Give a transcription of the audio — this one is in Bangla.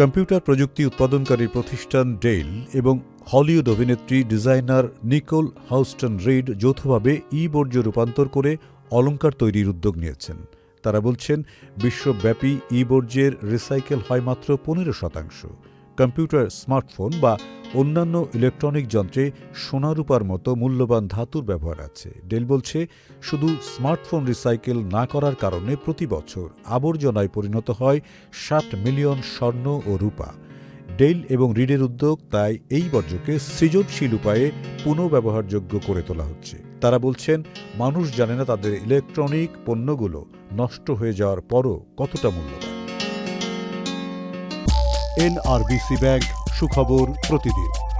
কম্পিউটার প্রযুক্তি উৎপাদনকারী প্রতিষ্ঠান ডেইল এবং হলিউড অভিনেত্রী ডিজাইনার নিকোল হাউস্টন রিড যৌথভাবে ই বর্জ্য রূপান্তর করে অলঙ্কার তৈরির উদ্যোগ নিয়েছেন। তারা বলছেন, বিশ্বব্যাপী ই বর্জ্যের রিসাইকেল হয় মাত্র পনেরো শতাংশ। কম্পিউটার, স্মার্টফোন বা অন্যান্য ইলেকট্রনিক যন্ত্রে সোনারূপার মতো মূল্যবান ধাতুর ব্যবহার আছে। ডেল বলছে, শুধু স্মার্টফোন রিসাইকেল না করার কারণে প্রতি বছর আবর্জনায় পরিণত হয় ষাট মিলিয়ন স্বর্ণ ও রূপা। ডেল এবং রিডের উদ্যোগ তাই এই বর্জ্যকে সৃজনশীল উপায়ে পুনঃব্যবহারযোগ্য করে তোলা হচ্ছে। তারা বলছেন, মানুষ জানে না তাদের ইলেকট্রনিক পণ্যগুলো নষ্ট হয়ে যাওয়ার পরও কতটা মূল্যবান। এনআরবিসি ব্যাংক সুখবর প্রতিদিন।